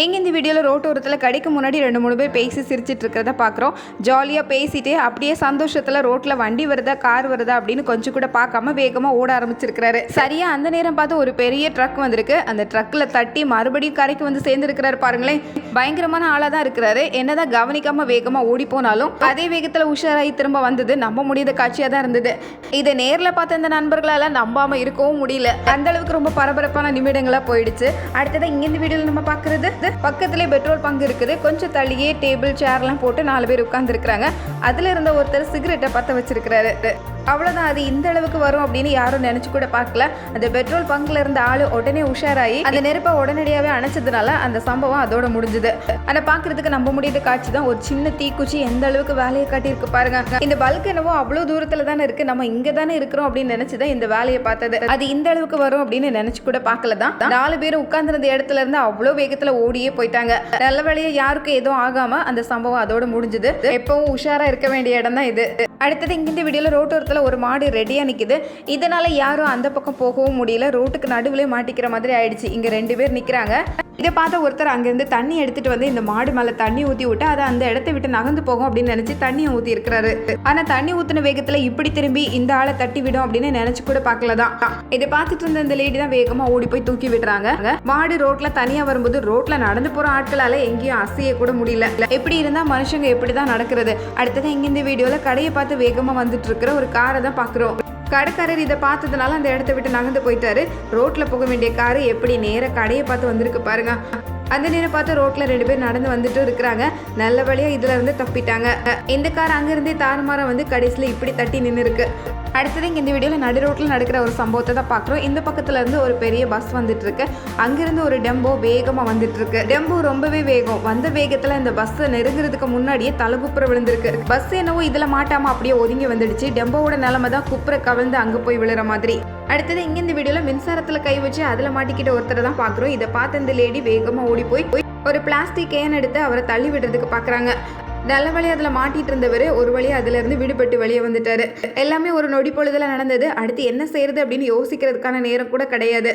எங்கே இந்த வீடியோவில் ரோட்டோரத்தில் கடைக்கு முன்னாடி ரெண்டு மூணு பேர் பேசி சிரிச்சிட்டு இருக்கிறத பார்க்குறோம் ஜாலியாக பேசிட்டு அப்படியே சந்தோஷத்தில் ரோட்டில் வண்டி வருதா கார் வருதா அப்படின்னு கொஞ்சம் கூட பார்க்காம வேகமாக ஓட ஆரம்பிச்சிருக்கிறாரு. சரியா அந்த நேரம் பார்த்து ஒரு பெரிய ட்ரக் வந்திருக்கு. அந்த ட்ரக்கில் தட்டி மறுபடியும் கரைக்கு வந்து சேர்ந்துருக்கிறாரு பாருங்களேன். பயங்கரமான ஆளாக தான் இருக்கிறாரு. என்னதான் கவனிக்காமல் வேகமாக ஓடி போனாலும் அதே வேகத்தில் உஷாராகி திரும்ப வந்தது நம்ப முடியாத காட்சியாக தான் இருந்தது. இதை நேரில் பார்த்த இந்த நண்பர்களால் நம்பாமல் இருக்கவும் முடியல. அந்த அளவுக்கு ரொம்ப பரபரப்பான நிமிடங்களாக போயிடுச்சு. அடுத்ததான் இங்கேருந்து இந்த நம்ம பார்க்கறது பக்கத்துலேயே பெட்ரோல் பங்க் இருக்குது. கொஞ்சம் தள்ளியே டேபிள் சேர்லாம் போட்டு நாலு பேர் உட்காந்துருக்குறாங்க அதில் இருந்த ஒருத்தர் சிகரெட்டை பற்ற வச்சிருக்கிறாரு. அவ்வளோதான் அது இந்த அளவுக்கு வரும் அப்படின்னு யாரும் நினச்சி கூட பார்க்கல. அந்த பெட்ரோல் பங்க்ல இருந்த ஆள் உடனே உஷாராகி அந்த நெருப்பை உடனடியாகவே அணைச்சதுனால அந்த சம்பவம் அதோட முடிஞ்சுது. ஆனால் பாக்குறதுக்கு நம்ப முடியாத காட்சி தான். ஒரு சின்ன தீக்குச்சி எந்த அளவுக்கு வேலையை காட்டியிருக்கு பாருங்க. இந்த பல்க் என்னவோ அவ்வளோ தூரத்துல தானே இருக்கு. நம்ம இங்கே தானே இருக்கிறோம் அப்படின்னு நினைச்சுதான் இந்த வேலையை பார்த்தது. அது இந்த அளவுக்கு வரும் அப்படின்னு நினச்சி கூட பார்க்கல தான். நாலு பேரும் உட்கார்ந்துருந்த இடத்துல இருந்து அவ்வளோ வேகத்தில் ஓடியே போயிட்டாங்க. நல்ல வேலையை யாருக்கும் எதுவும் ஆகாம அந்த சம்பவம் அதோட முடிஞ்சுது. எப்பவும் உஷாராக இருக்க வேண்டிய இடம் தான் இது. அடுத்தது இங்க இந்த வீடியோல ரோட்டோரத்தில் ஒரு மாடு ரெடியா நிக்குது. இதனால யாரும் அந்த பக்கம் போகவும் முடியல. ரோட்டுக்கு நடுவில் மாட்டிக்கிற மாதிரி ஆயிடுச்சு. இங்க ரெண்டு பேர் நிக்கிறாங்க. இதை பார்த்த ஒருத்தர் அங்கேருந்து தண்ணி எடுத்துட்டு வந்து இந்த மாடு மேலே தண்ணி ஊற்றி விட்டு அதை அந்த இடத்த விட்டு நகர்ந்து போகும் அப்படின்னு நினச்சி தண்ணியை ஊற்றி இருக்கிறாரு. ஆனால் தண்ணி ஊற்றின வேகத்தில் இப்படி திரும்பி இந்த ஆளை தட்டி விடும் அப்படின்னு நினச்சி கூட பார்க்கல தான் இதை பார்த்துட்டு இருந்த இந்த லேடி தான் வேகமாக ஓடி போய் தூக்கி விடுறாங்க. மாடு ரோட்டில் தனியாக வரும்போது ரோட்டில் நடந்து போகிற ஆட்களால் எங்கேயும் அசைய கூட முடியல. எப்படி இருந்தால் மனுஷங்க எப்படி தான் நடக்கிறது. அடுத்தது இங்கே இந்த வீடியோவில் கடையை பார்த்து வேகமாக வந்துட்டு இருக்கிற ஒரு காரை தான் பார்க்குறோம். கடைக்காரர் இதை பார்த்ததுனால அந்த இடத்த விட்டு நகர்ந்து போயிட்டாரு. ரோட்ல போக வேண்டிய காரு எப்படி நேர கடையை பார்த்து வந்திருக்கு பாருங்க. அந்த நேரம் பார்த்து ரோட்ல ரெண்டு பேர் நடந்து வந்துட்டு இருக்கிறாங்க. நல்ல வழியா இதுல இருந்து தப்பிட்டாங்க. இந்த கார் அங்கிருந்தே தாறுமாறம் வந்து கடைசியில இப்படி தட்டி நின்று இருக்கு அடுத்தது இங்கே இந்த வீடியோவில் நடு ரோட்டில் நடக்கிற ஒரு சம்பவத்தை தான் பார்க்குறோம். இந்த பக்கத்தில் இருந்து ஒரு பெரிய பஸ் வந்துட்டுருக்கு. அங்கேருந்து ஒரு டெம்போ வேகமாக வந்துட்டுருக்கு. டெம்போ ரொம்பவே வேகம். வந்த வேகத்தில் இந்த பஸ்ஸை நெருங்குறதுக்கு முன்னாடியே தலைகுப்புற விழுந்திருக்கு. பஸ் என்னவோ இதில் மாட்டாமல் அப்படியே ஒதுங்கி வந்துடுச்சு. டெம்போவோட நிலமை தான் குப்புற கவிழ்ந்து அங்கே போய் விழுற மாதிரி. அடுத்தது இங்கே இந்த வீடியோவில் மின்சாரத்தில் கை வச்சு அதில் மாட்டிக்கிட்ட ஒருத்தரை தான் பார்க்குறோம். இதை பார்த்த இந்த லேடி வேகமாக ஓடி போய் போய் ஒரு பிளாஸ்டிக் கேன் எடுத்து அவரை தள்ளி விடுறதுக்கு பார்க்குறாங்க. நல்ல வழி அதில் மாட்டிட்டு இருந்தவர் ஒரு வழி அதுலேருந்து விடுபட்டு வெளியே வந்துட்டாரு. எல்லாமே ஒரு நொடி பொழுதுல நடந்தது. அடுத்து என்ன செய்யறது அப்படின்னு யோசிக்கிறதுக்கான நேரம் கூட கிடையாது.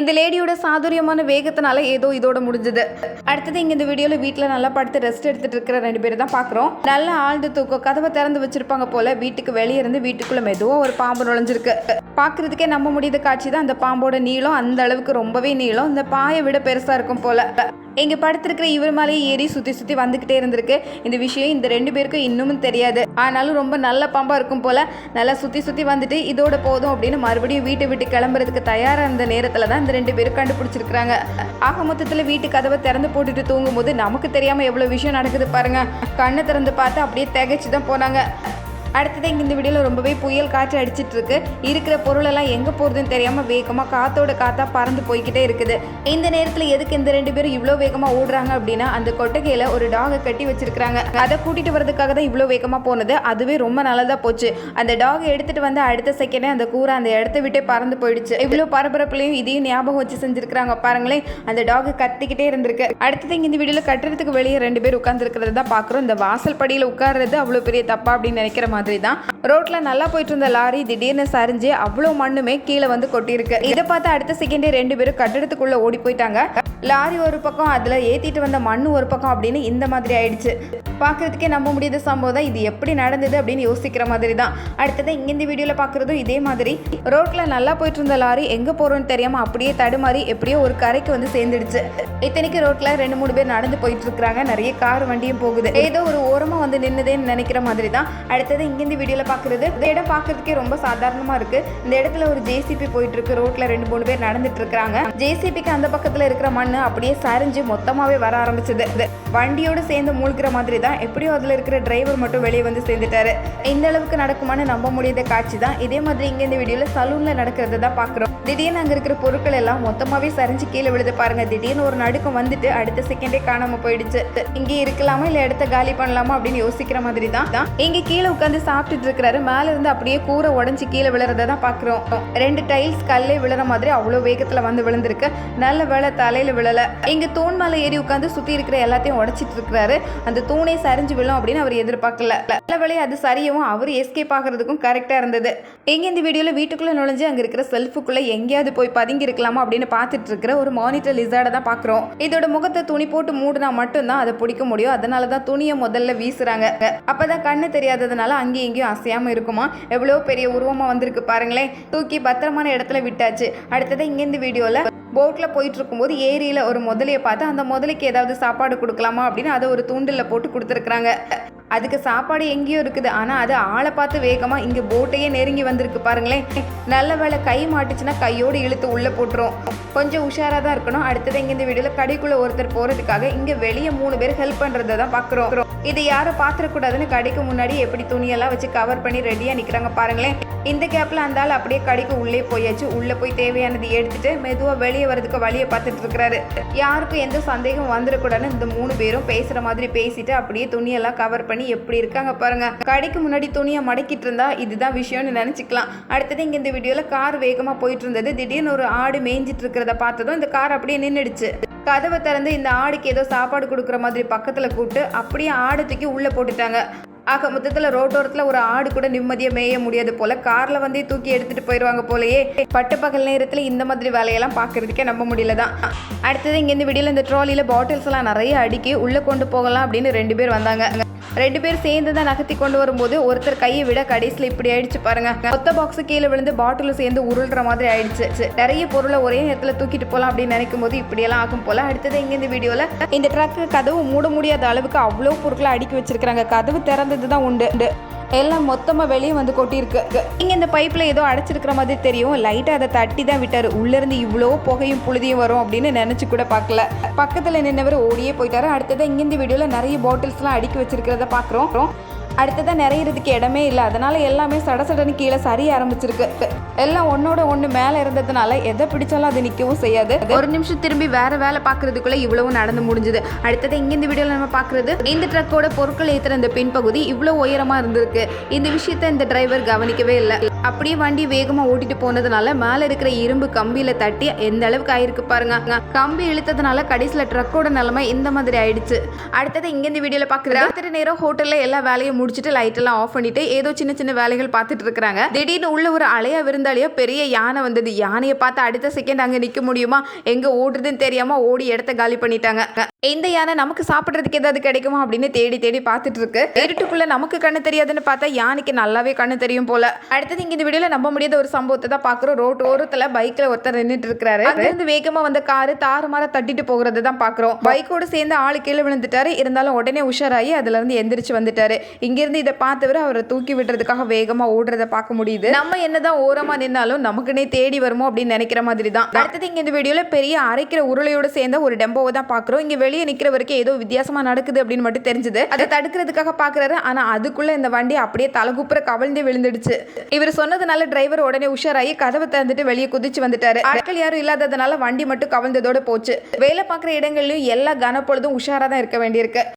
இந்த லேடியோட சாதுரியமான வேகத்தினால ஏதோ இதோட முடிஞ்சது. அடுத்தது இங்க இந்த வீடியோல வீட்டில் நல்லா படுத்து ரெஸ்ட் எடுத்துட்டு இருக்கிற ரெண்டு பேர் தான் பார்க்குறோம் நல்ல ஆழ்ந்து தூக்கம் கதவை திறந்து வச்சிருப்பாங்க போல வீட்டுக்கு வெளியே இருந்து வீட்டுக்குள்ள மெதுவாக ஒரு பாம்பு நுழைஞ்சிருக்கு. பார்க்கறதுக்கே நம்ப முடியாத காட்சி தான் அந்த பாம்போட நீளம். அந்த அளவுக்கு ரொம்பவே நீளம். இந்த பாயை விட பெருசா இருக்கும் போல. இங்கே படுத்திருக்கிற இவர் மேலேயே ஏறி சுற்றி சுற்றி வந்துக்கிட்டே இருந்திருக்கு. இந்த விஷயம் இந்த ரெண்டு பேருக்கும் இன்னமும் தெரியாது. ஆனாலும் ரொம்ப நல்ல பாம்பாக இருக்கும் போல் நல்லா சுற்றி சுற்றி வந்துட்டு இதோட போதும் அப்படின்னு மறுபடியும் வீட்டை விட்டு கிளம்புறதுக்கு தயாராக இருந்த நேரத்தில் தான் இந்த ரெண்டு பேரும் கண்டுபிடிச்சிருக்கிறாங்க. ஆக மொத்தத்தில் வீட்டு கதவை திறந்து போட்டுட்டு தூங்கும்போது நமக்கு தெரியாமல் எவ்வளோ விஷயம் நடக்குது பாருங்கள் கண்ணை திறந்து பார்த்து அப்படியே திகைச்சு தான் போனாங்க. அடுத்தது இங்கே இந்த வீடியோவில் ரொம்பவே புயல் காற்று அடிச்சிட்ருக்கு. இருக்கிற பொருளெல்லாம் எங்கே போகிறதுன்னு தெரியாமல் வேகமாக காற்றோட காற்றாக பறந்து போய்கிட்டே இருக்குது. இந்த நேரத்தில் எதுக்கு இந்த ரெண்டு பேரும் இவ்வளோ வேகமாக ஓடுறாங்க அப்படின்னா அந்த கொட்டகையில் ஒரு டாகை கட்டி வச்சிருக்காங்க அதை கூட்டிகிட்டு வரதுக்காக தான் இவ்வளோ வேகமாக போனது. அதுவே ரொம்ப நல்லதாக போச்சு. அந்த டாகை எடுத்துகிட்டு வந்து அடுத்த செகண்டே அந்த கூரை அந்த இடத்த விட்டே பறந்து போயிடுச்சு. இவ்வளோ பரபரப்புலையும் இதையும் ஞாபகம் வச்சு செஞ்சுருக்குறாங்க பாருங்களேன். அந்த டாக் கத்திக்கிட்டே இருந்திருக்கு. அடுத்தது இங்க இந்த வீடியோவில் கட்டுறதுக்கு வெளியே ரெண்டு பேர் உட்காந்துருக்கிறத தான் பார்க்குறோம் இந்த வாசல் படியில் உட்கார்றது அவ்வளோ பெரிய தப்பா அப்படின்னு நினைக்கிற மாதிரி தான் ரோட்ல நல்லா போயிட்டு இருந்த லாரி திடீர்னு சரிஞ்சு அவ்வளோ மண்ணுமே கீழே வந்து கொட்டியிருக்கு. இதை பார்த்து அடுத்த செகண்டே ரெண்டு பேரும் கட்டிடத்துக்குள்ள ஓடி போயிட்டாங்க. லாரி ஒரு பக்கம் அதில் ஏற்றிட்டு வந்த மண் ஒரு பக்கம் அப்படின்னு இந்த மாதிரி ஆயிடுச்சு. பார்க்கறதுக்கே நம்ப முடியாத சம்பவம் தான் இது. எப்படி நடந்தது அப்படின்னு யோசிக்கிற மாதிரி தான். அடுத்தது இங்க இந்த பார்க்குறதும் இதே மாதிரி. ரோட்டில் நல்லா போயிட்டு இருந்த லாரி எங்கே போகிறோன்னு தெரியாமல் அப்படியே தடுமாறி எப்படியோ ஒரு கரைக்கு வந்து சேர்ந்துடுச்சு. இத்தனைக்கு ரோட்டில் ரெண்டு மூணு பேர் நடந்து போயிட்டு இருக்கிறாங்க. நிறைய கார் வண்டியும் போகுது. ஏதோ ஒரு ஓரமாக வந்து நின்றுதேன்னு நினைக்கிற மாதிரி தான். அடுத்தது இங்கேருந்து வீடியோவில் பார்க்குறது இந்த இடம் பார்க்கறதுக்கே ரொம்ப சாதாரணமாக இருக்குது இந்த இடத்துல ஒரு ஜேசிபி போயிட்டு இருக்கு. ரோட்டில் ரெண்டு மூணு பேர் நடந்துட்டு இருக்கிறாங்க. ஜேசிபிக்கு அந்த பக்கத்தில் இருக்கிற மண் மண்ணு அப்படியே சரிஞ்சு மொத்தமாகவே வர ஆரம்பிச்சது. வண்டியோடு சேர்ந்து மூழ்கிற மாதிரி தான் எப்படியோ அதில் இருக்கிற டிரைவர் மட்டும் வெளியே வந்து சேர்ந்துட்டாரு. இந்த அளவுக்கு நடக்குமான்னு நம்ப முடியாத காட்சி தான். இதே மாதிரி இங்கே இந்த வீடியோவில் சலூனில் நடக்கிறத தான் பார்க்குறோம் திடீர்னு அங்கே இருக்கிற பொருட்கள் எல்லாம் மொத்தமாகவே சரிஞ்சு கீழே விழுது பாருங்க. திடீர்னு ஒரு நடுக்கம் வந்துட்டு அடுத்த செகண்டே காணாம போயிடுச்சு. இங்கே இருக்கலாமா இல்லை இடத்த காலி பண்ணலாமா அப்படின்னு யோசிக்கிற மாதிரி தான். தான் கீழே உட்காந்து சாப்பிட்டுட்டு இருக்கிறாரு. மேலே இருந்து அப்படியே கூரை உடஞ்சி கீழே விழுறத தான் பார்க்குறோம் ரெண்டு டைல்ஸ் கல்லே விழுற மாதிரி அவ்வளோ வேகத்தில் வந்து விழுந்திருக்கு. நல்ல வேலை தலையில் விழலை. இங்கே தூண் மேலே ஏறி உட்காந்து சுற்றி இருக்கிற எல்லாத்தையும் உடச்சிட்டு இருக்கிறாரு. அந்த தூணே சரிஞ்சு விழும் அப்படின்னு அவர் எதிர்பார்க்கல. நல்ல வேலையை அது சரியவும் அவர் எஸ்கேப் ஆகிறதுக்கும் கரெக்டாக இருந்தது. எங்கே இந்த வீடியோவில் வீட்டுக்குள்ளே நுழைஞ்சு அங்கே இருக்கிற செல்ஃபுக்குள்ளே எங்கேயாவது போய் பதுங்கி இருக்கலாமா அப்படின்னு பார்த்துட்டு இருக்கிற ஒரு மானிட்டர் லிசார்டை தான் பார்க்குறோம். இதோட முகத்தை துணி போட்டு மூடினா மட்டும்தான் அதை பிடிக்க முடியும். அதனால தான் துணியை முதல்ல வீசுறாங்க. அப்போதான் கண்ணு தெரியாததுனால அங்கேயும் இங்கேயும் அசையாமல் இருக்குமா? எவ்வளோ பெரிய உருவமாக வந்திருக்கு பாருங்களேன். தூக்கி பத்திரமான இடத்துல விட்டாச்சு. அடுத்தது இங்கேருந்து வீடியோவில் போட்டில் போயிட்டு இருக்கும்போது ஏரியில் ஒரு முதலையை பார்த்து அந்த முதலைக்கு ஏதாவது சாப்பாடு கொடுக்கலாமா? அப்படின்னு அதை ஒரு தூண்டில் போட்டு கொடுத்துருக்குறாங்க. அதுக்கு சாப்பாடு எங்கேயோ இருக்குது. ஆனால் அது ஆளை பார்த்து வேகமாக இங்கே போட்டையே நெருங்கி வந்திருக்கு பாருங்களேன். நல்ல வேலை கை மாட்டுச்சுன்னா கையோடு இழுத்து உள்ளே போட்டுரும். கொஞ்சம் உஷாராக தான் இருக்கணும். அடுத்தது இங்கே இந்த வீடியோவில் கடைக்குள்ளே ஒருத்தர் போகிறதுக்காக இங்கே வெளியே மூணு பேர் ஹெல்ப் பண்ணுறதை தான் பார்க்குறோம் இதை யாரும் பார்த்துடக்கூடாதுன்னு கடைக்கு முன்னாடி எப்படி துணியெல்லாம் வச்சு கவர் பண்ணி ரெடியாக நிற்கிறாங்க பாருங்களேன். இந்த கேப்பில் அந்த ஆள் அப்படியே கடைக்கு உள்ளே போயாச்சு. உள்ளே போய் தேவையானது எடுத்துட்டு மெதுவாக வெளியே வரதுக்கு வழியை பார்த்துட்டு இருக்கிறாரு. யாருக்கும் எந்த சந்தேகம் வந்துடக்கூடாதுன்னு இந்த மூணு பேரும் பேசுகிற மாதிரி பேசிட்டு அப்படியே துணியெல்லாம் கவர் பண்ணி எப்படி இருக்காங்க பாருங்க. கடைக்கு முன்னாடி துணியை மடக்கிட்டு இருந்தா இதுதான் விஷயம்னு நினச்சிக்கலாம். அடுத்தது இங்கே இந்த வீடியோவில் கார் வேகமாக போயிட்டு இருந்தது. திடீர்னு ஒரு ஆடு மேய்ஞ்சிட்டு இருக்கிறத பார்த்ததும் இந்த கார் அப்படியே நின்றுடுச்சு கதவை திறந்து இந்த ஆடுக்கு ஏதோ சாப்பாடு கொடுக்குற மாதிரி பக்கத்தில் கூப்பிட்டு அப்படியே ஆடு தூக்கி உள்ளே போட்டுட்டாங்க. ஆக மொத்தத்தில் ரோட்டோரத்தில் ஒரு ஆடு கூட நிம்மதியாக மேய முடியாது போல. காரில் வந்து தூக்கி எடுத்துகிட்டு போயிடுவாங்க போலயே. பட்டு பகல் நேரத்தில் இந்த மாதிரி வேலையெல்லாம் பார்க்கறதுக்கே நம்ப முடியல தான் அடுத்தது இங்கே இந்த வீடியோவில் இந்த ட்ராலியில் பாட்டில்ஸ் எல்லாம் நிறைய அடுக்கி உள்ளே கொண்டு போகலாம் அப்படின்னு ரெண்டு பேர் வந்தாங்க. ரெண்டு பேர் சேர்ந்து தான் நகர்த்தி கொண்டு வரும்போது ஒருத்தர் கையை விட கடைசியில் இப்படி ஆயிடுச்சு பாருங்க. மொத்த பாக்ஸ் கீழே விழுந்து பாட்டில் சேர்ந்து உருள்ற மாதிரி ஆயிடுச்சு. நிறைய பொருளை ஒரே நேரத்தில் தூக்கிட்டு போகலாம் அப்படின்னு நினைக்கும் போது இப்படியெல்லாம் ஆகும் போல. அடுத்தது இங்கே இந்த வீடியோவில் இந்த ட்ரக்கு கதவு மூட முடியாத அளவுக்கு அவ்வளோ பொருட்களை அடுக்கி வச்சிருக்காங்க கதவு திறந்து திறந்தது தான் உண்டு எல்லாம் மொத்தமாக வெளியே வந்து கொட்டியிருக்கு. இங்கே இந்த பைப்பில் ஏதோ அடைச்சிருக்கிற மாதிரி தெரியும். லைட்டாக அதை தட்டி தான் விட்டார். உள்ளேருந்து இவ்வளோ புகையும் புழுதியும் வரும் அப்படின்னு நினச்சி கூட பார்க்கல. பக்கத்தில் நின்றவர் ஓடியே போயிட்டாரு. அடுத்தது இங்கேருந்து வீடியோவில் நிறைய பாட்டில்ஸ்லாம் அடுக்கி வச்சிருக்கிறத பார்க்குறோம். அடுத்ததான் நிறையிறதுக்கு இடமே இல்லை. அதனால எல்லாமே சட கீழே சரிய ஆரம்பிச்சிருக்கு. எல்லாம் ஒன்னோட ஒன்று மேலே இருந்ததுனால எதை பிடிச்சாலும் அது நிற்கவும் செய்யாது. ஒரு நிமிஷம் திரும்பி வேற வேலை பார்க்குறதுக்குள்ளே இவ்வளவு நடந்து முடிஞ்சுது. அடுத்தது இங்க இந்த வீடியோவில் நம்ம பார்க்கறது இந்த ட்ரக்கோட பொருட்கள் ஏற்றுற இந்த பின்பகுதி இவ்வளோ உயரமா இருந்திருக்கு. இந்த விஷயத்த இந்த டிரைவர் கவனிக்கவே இல்லை. அப்படியே வண்டி வேகமா ஓட்டிட்டு போனதுனால மேலே இருக்கிற இரும்பு கம்பியில தட்டி எந்த அளவுக்கு ஆயிருக்கு பாருங்க. கம்பி இழுத்ததுனால கடைசியில் ட்ரக்கோட நிலைமை இந்த மாதிரி ஆயிடுச்சு. அடுத்தது இங்க இந்த வீடியோல பார்க்குறது ராத்திரி நேரம் ஹோட்டல்ல எல்லா வேலையும் முடிச்சுட்டு லைட் எல்லாம் ஆஃப் பண்ணிட்டு ஏதோ சின்ன சின்ன வேலைகள் பார்த்துட்டு இருக்காங்க திடீர்னு உள்ள ஒரு அலையா விருந்தாளியோ பெரிய யானை வந்தது. யானையை பார்த்து அடுத்த செகண்ட் அங்க நிக்க முடியுமா? எங்க ஓடுறதுன்னு தெரியாம ஓடி இடத்த காலி பண்ணிட்டாங்க. இந்த யானை நமக்கு சாப்பிட்றதுக்கு ஏதாவது கிடைக்குமா அப்படின்னு தேடி தேடி பார்த்துட்டு இருக்கு. இருட்டுக்குள்ள நமக்கு கண்ணு தெரியாதுன்னு பார்த்தா யானைக்கு நல்லாவே கண்ணு தெரியும் போல. அடுத்தது இங்க இந்த வீடியோல நம்ப முடியாத ஒரு சம்பவத்தை தான் பாக்குறோம் ரோட் ஓரத்துல பைக்ல ஒருத்தர் நின்றுட்டு இருக்காரு அங்கிருந்து வேகமா வந்த காரு தாறுமாற தட்டிட்டு போகிறத தான் பாக்குறோம் பைக்கோட சேர்ந்து ஆளு கீழே விழுந்துட்டாரு. இருந்தாலும் உடனே உஷாராகி அதுல இருந்து எந்திரிச்சு வந்துட்டாரு. இங்கிருந்து இதை பார்த்தவர் அவரை தூக்கி விடுறதுக்காக வேகமா ஓடுறத பார்க்க முடியுது. நம்ம என்னதான் ஓரமா நின்னாலும் நமக்குனே தேடி வருமோ அப்படின்னு நினைக்கிற மாதிரி தான். அடுத்தது இங்க இந்த வீடியோல பெரிய அரைக்கிற உருளையோட சேர்ந்த ஒரு டெம்போவை தான் பாக்குறோம் இங்க வெளியே நிக்கிறவருக்கு ஏதோ வித்தியாசமா நடக்குது அப்படின்னு மட்டும் தெரிஞ்சது. அதை தடுக்கிறதுக்காக பாக்குறாரு ஆனா அதுக்குள்ள இந்த வண்டி அப்படியே தலகுப்புற கவிழ்ந்து விழுந்துடுச்சு. இவர் சொன்னதுனால டிரைவர் உடனே உஷாராகி கதவை திறந்துட்டு வெளியே குதிச்சு வந்துட்டாரு. ஆட்கள் யாரும் இல்லாததுனால வண்டி மட்டும் கவிழ்ந்ததோட போச்சு. வேலை பார்க்குற இடங்கள்லயும் எல்லா கனப்பொழுதும் உஷாரா தான் இருக்க வேண்டியிருக்கு.